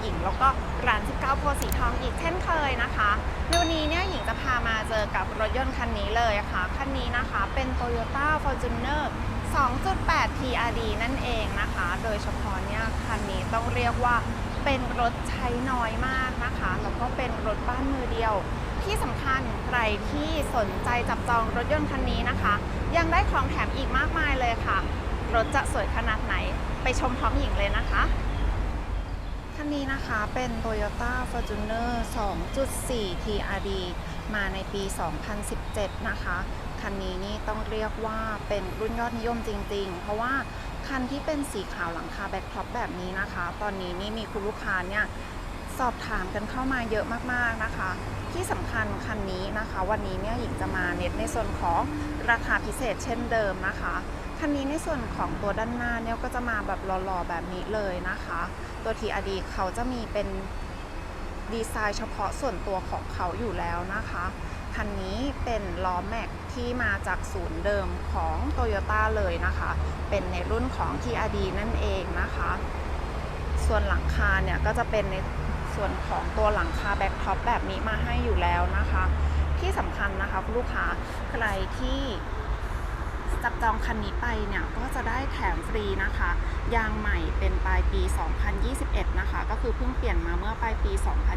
หญิง แล้วก็ร้าน 19โพสีทองอีกเช่นเคยนะคะในวันนี้เนี่ยหญิงจะพามาเจอกับรถยนต์คันนี้เลยค่ะ คันนี้นะคะเป็น Toyota Fortuner 2.8 TRD นั่นเองนะคะ โดยเฉพาะเนี่ยคันนี้ต้องเรียกว่าเป็นรถใช้น้อยมากนะคะ แล้วก็เป็นรถบ้านมือเดียว ที่สำคัญใครที่สนใจจับจองรถยนต์คันนี้นะคะ ยังได้ของแถมอีกมากมายเลยค่ะ รถจะสวยขนาดไหนไปชมพร้อมหญิงเลยนะคะ คันนี้นะคะเป็น Toyota Fortuner 2.4 TRD มาในปี 2017 นะคะ คันนี้นี่ต้องเรียกว่าเป็นรุ่นยอดนิยมจริงๆ เพราะว่าคันที่เป็นสีขาวหลังคาแบ็คท็อปแบบนี้นะคะ ตอนนี้นี่มีคุณลูกค้าเนี่ยสอบถามกันเข้ามาเยอะมากๆนะคะ ที่สำคัญคันนี้นะคะ วันนี้เนี่ยหญิงจะมาเน็ตในส่วนของราคาพิเศษเช่นเดิมนะคะ คันนี้ในส่วนของตัวด้านหน้าเนี่ยก็จะมาแบบหล่อๆแบบนี้เลยนะคะ ตัว TRD เขาจะมีเป็นดีไซน์เฉพาะส่วนตัวของเขาอยู่แล้วนะคะ คันนี้เป็นล้อแม็กที่มาจากศูนย์เดิมของ Toyota เลยนะคะ เป็นในรุ่นของ TRD นั่นเองนะคะ ส่วนหลังคาเนี่ยก็จะเป็นในส่วนของตัวหลังคาแบ็คท็อปแบบนี้มาให้อยู่แล้วนะคะ ที่สำคัญนะคะคุณลูกค้าใครที่ จับจองคันนี้ไปเนี่ยก็จะได้แถมฟรีนะคะ ยางใหม่เป็นปลายปี 2021 นะคะ ก็คือเพิ่งเปลี่ยนมาเมื่อปลายปี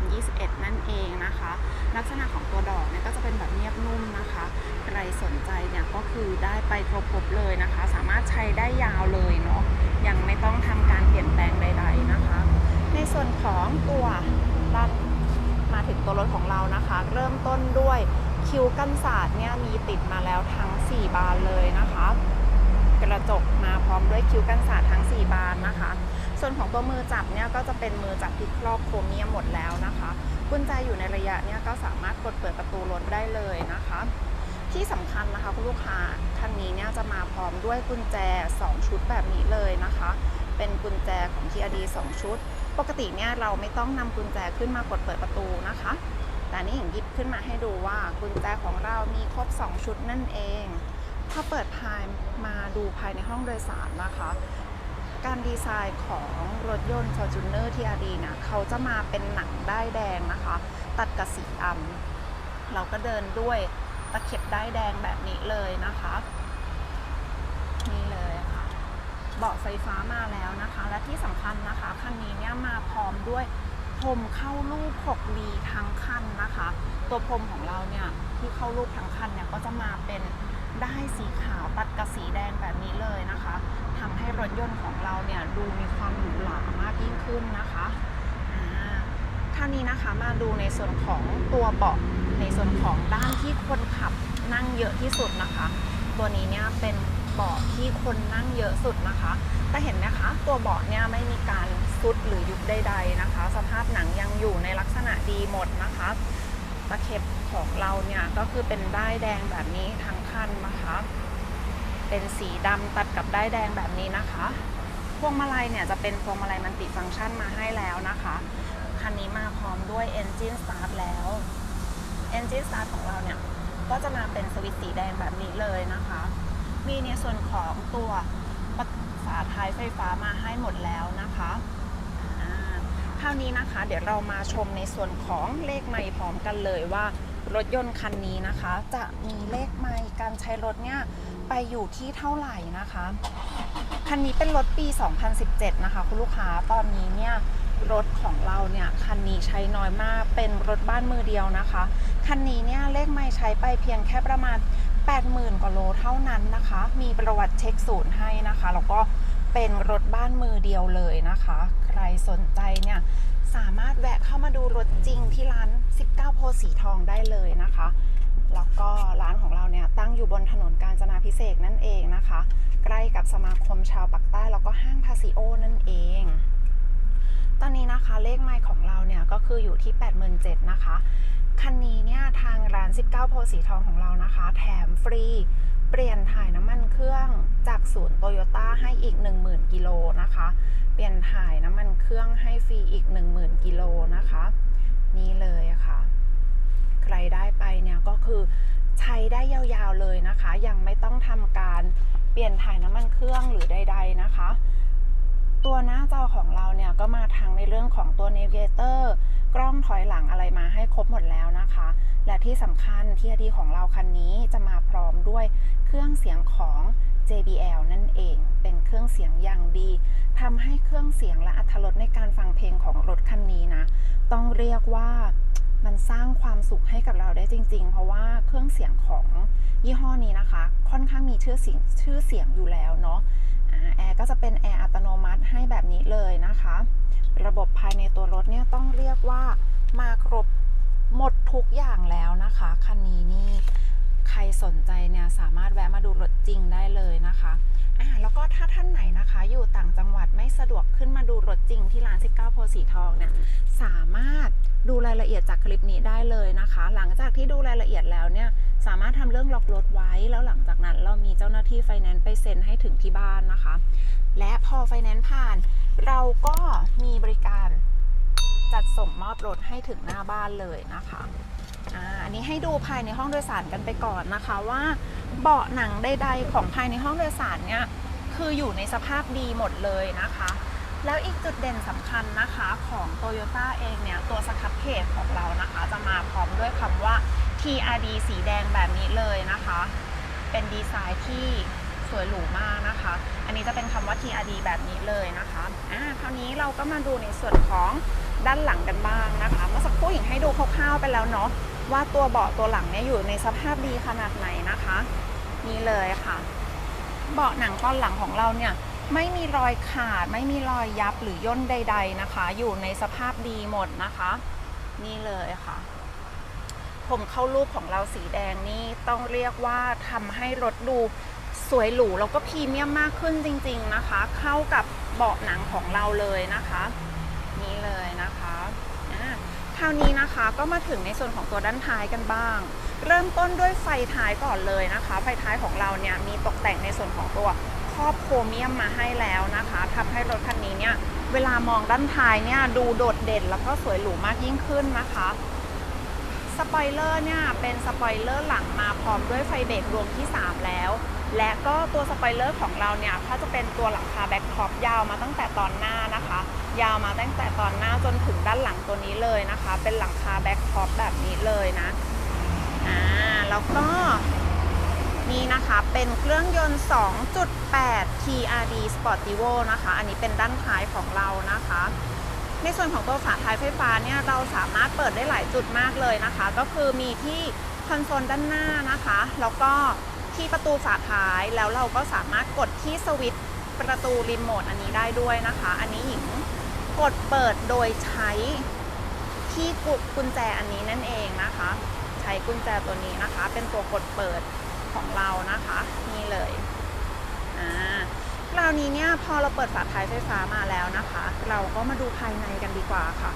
2021 นั่นเองนะคะ ลักษณะของตัวดอกเนี่ยก็จะเป็นแบบเนียบนุ่มนะคะ ใครสนใจเนี่ยก็คือได้ไปครบๆเลยนะคะ สามารถใช้ได้ยาวเลยเนาะยังไม่ต้องทำการเปลี่ยนแปลงใด ๆนะคะ ในส่วนของตัวด้านมาถึงตัวรถของเรานะคะ เริ่มต้นด้วยคิวกันศาสตร์เนี่ยมีติดมาแล้วทั้ง4 บานเลยนะคะ กระจกมาพร้อมด้วยคิ้วกันศาสตร์ทั้ง 4 บานนะคะ ส่วนของตัวมือจับเนี่ยก็จะเป็นมือจับที่ครอบโครเมียมหมดแล้วนะคะกุญแจอยู่ในระยะเนี่ยก็สามารถกดเปิดประตูรถได้เลยนะคะ ที่สำคัญนะคะคุณลูกค้าคันนี้เนี่ยจะมาพร้อมด้วยกุญแจ 2 ชุดแบบนี้เลยนะคะ เป็นกุญแจของ TRD 2 ชุด ปกติเนี่ยเราไม่ต้องนำกุญแจขึ้นมากดเปิดประตูนะคะ แต่นี่หญิงหยิบขึ้นมาให้ดูว่ากุญแจของเรามีครบ 2 ชุดนั่นเอง ถ้าเปิดภายมาดูภายในห้องโดยสารนะคะ การดีไซน์ของรถยนต์ Fortuner TRD เนี่ยเขาจะมาเป็นหนังด้ายแดงนะคะ ตัดกับสีดำเราก็เดินด้วยตะเข็บด้ายแดงแบบนี้เลยนะคะนี่เลยค่ะเบาะไฟฟ้ามาแล้วนะคะ และที่สำคัญนะคะคันนี้เนี่ยมาพร้อมด้วย พรมเข้ารูป6ลีทั้งคันนะคะ ตัวพรมของเราเนี่ยที่เข้ารูปทั้งคันเนี่ยก็จะมาเป็นได้สีขาวตัดกับสีแดงแบบนี้เลยนะคะทำให้รถยนต์ของเราเนี่ยดูมีความหรูหรามากยิ่งขึ้นนะคะอ่านี้นะคะมาดูในส่วนของตัวเบาะในส่วนของด้านที่คนขับนั่งเยอะที่สุดนะคะ ตัวนี้เนี่ยเป็น เบาะที่คนนั่งเยอะสุดนะคะแต่เห็นไหมคะตัวเบาะเนี่ยไม่มีการซุดหรือยุบใด ๆนะคะ สภาพหนังยังอยู่ในลักษณะดีหมดนะคะตะเข็บของเราเนี่ยก็คือเป็นด้ายแดงแบบนี้ทั้งคันนะคะ เป็นสีดำตัดกับด้ายแดงแบบนี้นะคะพวงมาลัยเนี่ยจะเป็นพวงมาลัยมันติฟังก์ชันมาให้แล้วนะคะคันนี้มาพร้อมด้วย Engine Start แล้ว Engine Start ของเราเนี่ยก็จะมาเป็นสวิตช์สีแดงแบบนี้เลยนะคะ มีในส่วนของตัวปัดฝาท้ายไฟฟ้ามาให้หมดแล้วนะคะคราวนี้นะคะ เดี๋ยวเรามาชมในส่วนของเลขไมล์พร้อมกันเลยว่า รถยนต์คันนี้นะคะ จะมีเลขไมล์การใช้รถเนี่ยไปอยู่ที่เท่าไหร่นะคะ คันนี้เป็นรถปี 2017 นะคะ คุณลูกค้าตอนนี้เนี่ยรถของเราเนี่ยคันนี้ใช้น้อยมากเป็นรถบ้านมือเดียวนะคะ คันนี้เนี่ยเลขไม่ใช้ไปเพียงแค่ประมาณ 80,000 กว่าโลเท่านั้นนะคะ มีประวัติเช็คศูนย์ให้นะคะ แล้วก็เป็นรถบ้านมือเดียวเลยนะคะ ใครสนใจเนี่ยสามารถแวะเข้ามาดูรถจริงที่ร้าน 19 โพสีทองได้เลยนะคะ แล้วก็ร้านของเราเนี่ยตั้งอยู่บนถนนกาญจนาพิเศษนั่นเองนะคะ ใกล้กับสมาคมชาวปักใต้แล้วก็ห้างพาซิโอนั่นเอง ตอนนี้นะคะเลขไมล์ของเราเนี่ยก็คืออยู่ที่ 87,000นะคะ คันนี้เนี่ยทางร้าน 19 โพสีทองของเรานะคะ แถมฟรี เปลี่ยนถ่ายน้ำมันเครื่องจากศูนย์โตโยต้าให้อีก 10,000 กิโลนะคะ เปลี่ยนถ่ายน้ำมันเครื่องให้ฟรีอีก 10,000 กิโลนะคะ นี่เลยอะค่ะ ใครได้ไปเนี่ยก็คือใช้ได้ยาวๆเลยนะคะ ยังไม่ต้องทำการเปลี่ยนถ่ายน้ำมันเครื่องหรือใด ๆนะคะ ตัวหน้าจอของเราเนี่ยก็มาทั้งในเรื่องของตัว Navigator กล้องถอยหลังอะไรมาให้ครบหมดแล้วนะคะ และที่สำคัญที่ดีของเราคันนี้จะมาพร้อมด้วยเครื่องเสียงของ JBL นั่นเอง เป็นเครื่องเสียงอย่างดีทำให้เครื่องเสียงและอรรถรสในการฟังเพลงของรถคันนี้นะ ต้องเรียกว่ามันสร้างความสุขให้กับเราได้จริง ๆ เพราะว่าเครื่องเสียงของยี่ห้อนี้นะคะ ค่อนข้างมีชื่อเสียงชื่อเสียงอยู่แล้วเนาะ แอร์ก็จะเป็นแอร์อัตโนมัติให้แบบนี้เลยนะคะ ระบบภายในตัวรถเนี่ยต้องเรียกว่ามาครบหมดทุกอย่างแล้วนะคะ คันนี้นี่ ใครสนใจเนี่ยสามารถแวะมาดูรถจริงได้เลยนะคะอ่าแล้วก็ถ้าท่านไหนนะคะ อยู่ต่างจังหวัดไม่สะดวกขึ้นมาดูรถจริงที่ร้าน 19 โพสีทองเนี่ยสามารถดูรายละเอียดจากคลิปนี้ได้เลยนะคะ หลังจากที่ดูรายละเอียดแล้วเนี่ยสามารถทำเรื่องล็อกรถไว้แล้วหลังจากนั้นเรามีเจ้าหน้าที่ไฟแนนซ์ไปเซ็นให้ถึงที่บ้านนะคะ และพอไฟแนนซ์ผ่าน เราก็มีบริการจัดส่งมอบรถให้ถึงหน้าบ้านเลยนะคะ อันนี้ให้ดูภายในห้องโดยสารกันไปก่อนนะคะว่าเบาะหนังใดๆของภายในห้องโดยสารเนี่ยคืออยู่ในสภาพดีหมดเลยนะคะ แล้วอีกจุดเด่นสำคัญนะคะของ Toyota เองเนี่ยตัวสครับเพจของเรานะคะ จะมาพร้อมด้วยคำว่า TRD สีแดงแบบนี้เลยนะคะ เป็นดีไซน์ที่สวยหรูมากนะคะ อันนี้จะเป็นคำว่า TRD แบบนี้เลยนะคะอ่าคราวนี้เราก็มาดูในส่วนของด้านหลังกันบ้างนะคะ เมื่อสักครู่หญิงให้ดูคร่าวๆไปแล้วเนาะ ว่าตัวเบาะตัวหลังเนี่ยอยู่ในสภาพดีขนาดไหนนะคะ นี่เลยค่ะ เบาะหนังตอนหลังของเราเนี่ยไม่มีรอยขาด ไม่มีรอยยับหรือย่นใด ๆนะคะ อยู่ในสภาพดีหมดนะคะ นี่เลยค่ะ ผมเข้ารูปของเราสีแดงนี่ต้องเรียกว่าทำให้รถดูสวยหรูแล้วก็พรีเมียมมากขึ้นจริง ๆนะคะ เข้ากับเบาะหนังของเราเลยนะคะ นี่เลยนะคะอ่า คราวนี้นะคะก็มาถึงในส่วนของตัวด้านท้ายกันบ้าง เริ่มต้นด้วยไฟท้ายก่อนเลยนะคะ ไฟท้ายของเราเนี่ยมีตกแต่งในส่วนของตัวครอบโครเมียมมาให้แล้วนะคะทำให้รถคันนี้เนี่ยเวลามองด้านท้ายเนี่ยดูโดดเด่นแล้วก็สวยหรูมากยิ่งขึ้นนะคะสปอยเลอร์เนี่ยเป็นสปอยเลอร์หลังมาพร้อมด้วยไฟเบรกดวงที่ 3 แล้ว และก็ตัวสปอยเลอร์ของเราเนี่ยถ้าจะเป็นตัวหลังคาแบ็คท็อปยาวมาตั้งแต่ตอนหน้านะคะ ยาวมาตั้งแต่ตอนหน้าจนถึงด้านหลังตัวนี้เลยนะคะ เป็นหลังคาแบ็คท็อปแบบนี้เลยนะอ่าแล้วก็นี่นะคะเป็นเครื่องยนต์ 2.8 TRD Sportivo นะคะ อันนี้เป็นด้านท้ายของเรานะคะ ในส่วนของตัวฝาท้ายไฟฟ้าเนี่ยเราสามารถเปิดได้หลายจุดมากเลยนะคะ ก็คือมีที่คอนโซลด้านหน้านะคะ แล้วก็ ที่ประตูฝาท้าย แล้วเราก็สามารถกดที่สวิตช์ประตูรีโมทอันนี้ได้ด้วยนะคะ อันนี้หญิงกดเปิดโดยใช้ที่กุญแจอันนี้นั่นเองนะคะ ใช้กุญแจตัวนี้นะคะ เป็นตัวกดเปิดของเรานะคะนี่เลยอ่าคราวนี้เนี่ยพอเราเปิดฝาท้ายไฟฟ้ามาแล้วนะคะ เราก็มาดูภายในกันดีกว่าค่ะ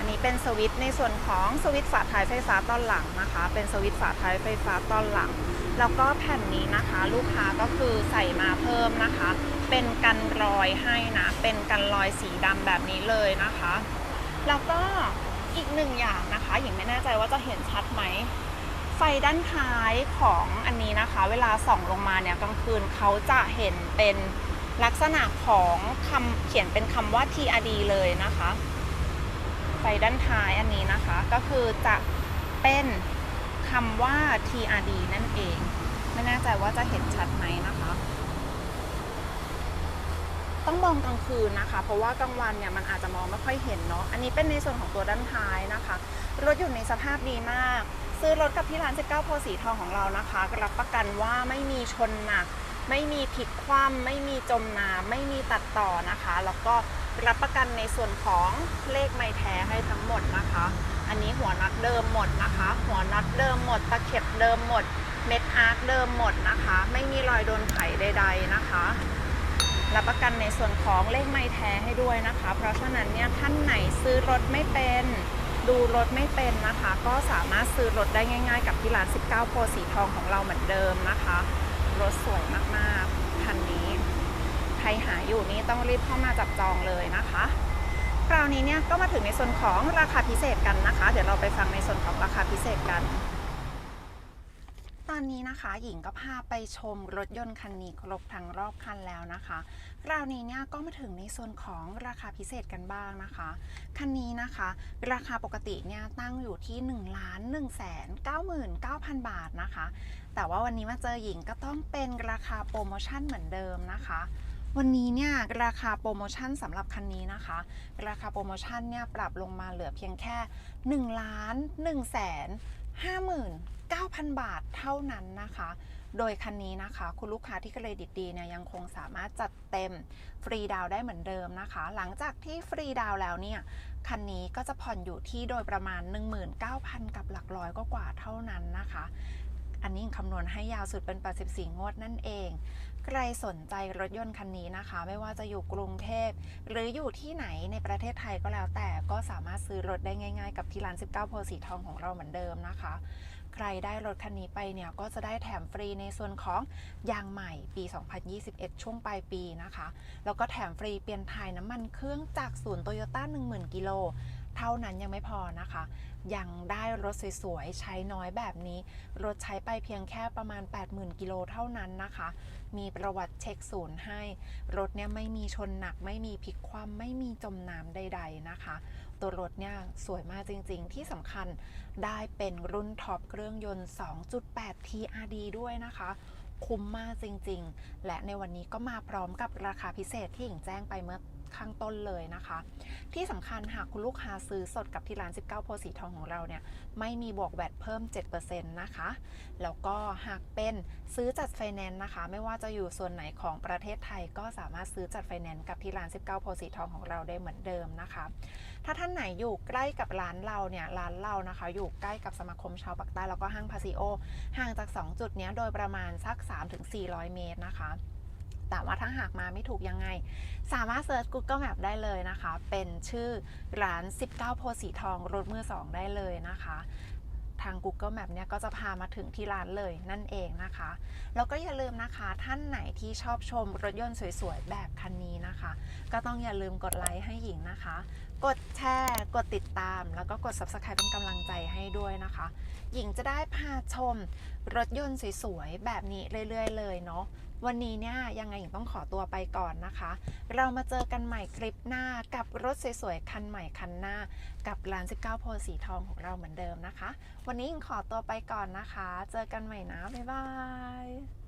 อันนี้เป็นสวิตในส่วนของสวิตฝาท้ายไฟฟ้าตอนหลังนะคะ เป็นสวิตฝาท้ายไฟฟ้าตอนหลัง แล้วก็แผ่นนี้นะคะ ลูกค้าก็คือใส่มาเพิ่มนะคะ เป็นกันรอยให้นะ เป็นกันรอยสีดำแบบนี้เลยนะคะ แล้วก็อีกหนึ่งอย่างนะคะหญิงไม่แน่ใจว่าจะเห็นชัดไหมไฟด้านท้ายของอันนี้นะคะ เวลาส่องลงมาเนี่ยกลางคืนเขาจะเห็นเป็นลักษณะของคำเขียนเป็นคำว่า TRD เลยนะคะ ไฟด้านท้ายอันนี้นะคะ ก็คือจะเป็นคำว่า TRD นั่นเอง ไม่แน่ใจว่าจะเห็นชัดไหมนะคะ ต้องมองกลางคืนนะคะ เพราะว่ากลางวันเนี่ยมันอาจจะมองไม่ค่อยเห็นเนาะ อันนี้เป็นในส่วนของตัวด้านท้ายนะคะ รถอยู่ในสภาพดีมาก ซื้อรถกับที่ร้าน 19โพสีทองของเรานะคะ รับประกันว่าไม่มีชนหนัก ไม่มีพลิกคว่ำไม่มีจมน้ำไม่มีตัดต่อนะคะ แล้วก็ รับประกันในส่วนของเลขไม้แท้ให้ทั้งหมดนะคะ อันนี้หัวน็อตเดิมหมดนะคะ หัวน็อตเดิมหมด ตะเข็บเดิมหมด เม็ดอาร์คเดิมหมดนะคะ ไม่มีรอยโดนไขใด ๆนะคะรับประกันในส่วนของเลขไม้แท้ให้ด้วยนะคะ เพราะฉะนั้นเนี่ยท่านไหนซื้อรถไม่เป็น ดูรถไม่เป็นนะคะ ก็สามารถซื้อรถได้ง่าย ๆ กับที่ร้าน 19โพสีทองของเราเหมือนเดิมนะคะ รถสวยมากๆคันนี้ ใครหาอยู่นี่ต้องรีบเข้ามาจับจองเลยนะคะคราวนี้เนี่ยก็มาถึงในส่วนของราคาพิเศษกันนะคะ เดี๋ยวเราไปฟังในส่วนของราคาพิเศษกัน ตอนนี้นะคะหญิงก็พาไปชมรถยนต์คันนี้ครบทั้งรอบคันแล้วนะคะคราวนี้เนี่ยก็มาถึงในส่วนของราคาพิเศษกันบ้างนะคะ คันนี้นะคะ ราคาปกติเนี่ยตั้งอยู่ที่1ล้าน1แสน99,000บาทนะคะ แต่ว่าวันนี้มาเจอหญิงก็ต้องเป็นราคาโปรโมชั่นเหมือนเดิมนะคะ วันนี้เนี่ยราคาโปรโมชั่นสำหรับคันนี้นะคะ ราคาโปรโมชั่นเนี่ยปรับลงมาเหลือเพียงแค่ 1 ล้าน1แสน59,000 บาทเท่านั้นนะคะ โดยคันนี้นะคะ คุณลูกค้าที่เครดิตดีเนี่ยยังคงสามารถจัดเต็มฟรีดาวได้เหมือนเดิมนะคะ หลังจากที่ฟรีดาวแล้วเนี่ยคันนี้ก็จะผ่อนอยู่ที่โดยประมาณ 19,000 กับหลักร้อยก็กว่าเท่านั้นนะคะ อันนี้คำนวณให้ยาวสุดเป็น 84 งวดนั่นเอง รสนใจรถยนต์คันนี้นะคะ ไม่ว่าจะอยู่กรุงเทพ หรืออยู่ที่ไหนในประเทศไทยก็แล้วแต่ก็สามารถซื้อรถได้ง่ายๆ กับที่ร้าน 19 โพสีทองของเราเหมือนเดิมนะคะ ใครได้รถคันนี้ไปเนี่ยก็จะได้แถมฟรีในส่วนของยางใหม่ปี 2021 ช่วงปลายปีนะคะ แล้วก็แถมฟรีเปลี่ยนถ่ายน้ำมันเครื่องจากศูนย์โตโยต้า10,000 กิโล เท่านั้นยังไม่พอนะคะ ยังได้รถสวยๆ ใช้น้อยแบบนี้ รถใช้ไปเพียงแค่ประมาณ 80,000 กิโลเท่านั้นนะคะ มีประวัติเช็คศูนย์ให้ รถเนี่ยไม่มีชนหนัก ไม่มีพลิกคว่ำไม่มีจมน้ำใด ๆนะคะ ตัวรถเนี่ยสวยมากจริงๆ ที่สำคัญได้เป็นรุ่นท็อปเครื่องยนต์ 2.8 TRD ด้วยนะคะคุ้มมากจริงๆ และในวันนี้ก็มาพร้อมกับราคาพิเศษที่หญิงแจ้งไปเมื่อ ข้างต้นเลยนะคะ ที่สำคัญหากคุณลูกค้าซื้อสดกับที่ร้าน 19 โพสีทองของเราเนี่ยไม่มีบวกแวดเพิ่ม 7%นะคะ แล้วก็หากเป็นซื้อจัดไฟแนนซ์นะคะ ไม่ว่าจะอยู่ส่วนไหนของประเทศไทยก็สามารถซื้อจัดไฟแนนซ์กับที่ร้าน 19 โพสีทองของเราได้เหมือนเดิมนะคะ ถ้าท่านไหนอยู่ใกล้กับร้านเราเนี่ยร้านเรานะคะ อยู่ใกล้กับสมาคมชาวปากใต้แล้วก็ห้างพาซิโอห่างจาก 2 จุดเนี้ยโดยประมาณสัก 3-400 เมตรนะคะ แต่ว่าถ้าหากมาไม่ถูกยังไง สามารถเซิร์ช Google Map ได้เลยนะคะ เป็นชื่อร้าน 19 โพสีทองรถมือ2ได้เลยนะคะทาง Google Map เนี่ยก็จะพามาถึงที่ร้านเลยนั่นเองนะคะ แล้วก็อย่าลืมนะคะท่านไหนที่ชอบชมรถยนต์สวยๆ แบบคันนี้นะคะ ก็ต้องอย่าลืมกดไลค์ให้หญิงนะคะ กดแชร์ กดติดตาม แล้วก็กด Subscribe เป็นกำลังใจให้ด้วยนะคะ หญิงจะได้พาชมรถยนต์สวยๆ แบบนี้เรื่อยๆ เลยเนาะ วันนี้เนี่ยยังไงหญิงต้องขอตัวไปก่อนนะคะ เรามาเจอกันใหม่คลิปหน้ากับรถสวยๆ คันใหม่คันหน้า กับร้าน 19 โพสีทองของเราเหมือนเดิมนะคะ วันนี้หญิงขอตัวไปก่อนนะคะ เจอกันใหม่นะ บ๊ายบาย